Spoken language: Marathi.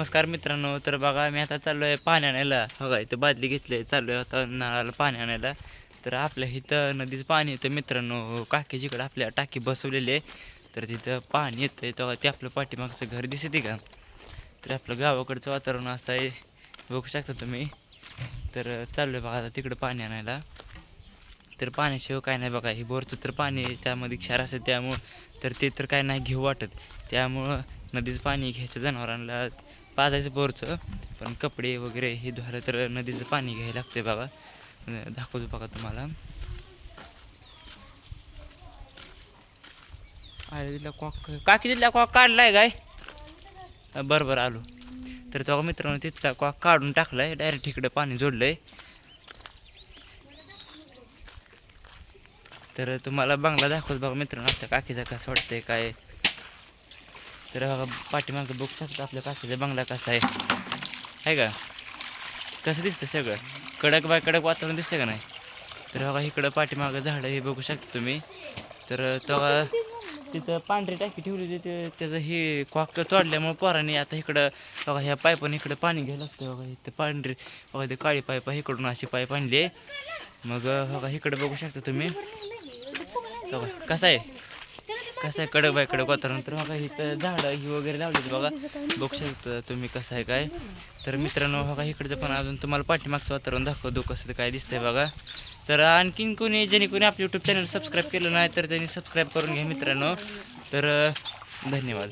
नमस्कार मित्रांनो तर बघा मी आता चाललो आहे पाणी आणायला. बघा इथं बादली घेतली आहे चाललो आहे आता नळाला पाणी आणायला. तर आपल्या इथं नदीचं पाणी येतं मित्रांनो. काकीजीकडे आपल्या टाकी बसवलेली आहे तर तिथं पाणी येतं आहे तेव्हा ते आपलं पाठीमागचं घर दिसते का? तर आपलं गावाकडचं वातावरण असं आहे. बघू शकता तुम्ही. तर चाललो आहे बघा आता तिकडं पाणी आणायला. तर पाण्याशिवाय काय नाही बघा हे बोरचं तर पाणी आहे, त्यामध्ये क्षार असते त्यामुळं तर ते तर काय नाही घेऊ वाटत. त्यामुळं नदीचं पाणी घ्यायचं जनावरांना. पाजायचं बोरचं पण कपडे वगैरे हे धुवायला तर नदीचं पाणी घ्यायला लागते बाबा. दाखवतो बघा तुम्हाला. अरे दिला कॉक काकी दिला कॉक काढलाय काय? बरं बरं आलो. तर तो मित्रांनो तिथला कॉक काढून टाकलाय डायरेक्ट इकडं पाणी जोडलंय. तर तुम्हाला बंगला दाखवत बघा मित्रांनो आता काकीचा कसं वाटतंय काय? तर पाठीमागं बघू शकता आपल्या काकीचा बंगला कसा आहे. आहे का? कसं दिसतं सगळं? कडक बाय कडक वातावरण दिसतं का नाही? तर बघा इकडं पाठीमागं झाडं हे बघू शकता तुम्ही. तर तेव्हा तिथं पांढरी टाकी ठेवली होती ते त्याचं हे क्वाक तोडल्यामुळे पोरांनी आता इकडं बघा ह्या पाईपाने इकडं पाणी घ्यायला लागतं बघा इथं पांढरी बघा ते काळी पाईप इकडून अशी पाईप आणली आहे. मग बघा इकडं बघू शकता तुम्ही. बघा कसं आहे? कसं आहे कडक बाय कडक वातावरण. तर बघा इथं झाडं ही वगैरे लावलीत बघा. बघू शकता तुम्ही कसं आहे काय. तर मित्रांनो बघा इकडचं पण अजून तुम्हाला पाठीमागचं वातावरण दाखवतो कसं काय दिसतंय बघा. तर आणखीन कोणी ज्यांनी कोणी आपलं यूट्यूब चॅनल सबस्क्राईब केलं नाही तर त्यांनी सबस्क्राईब करून घ्या मित्रांनो. तर धन्यवाद.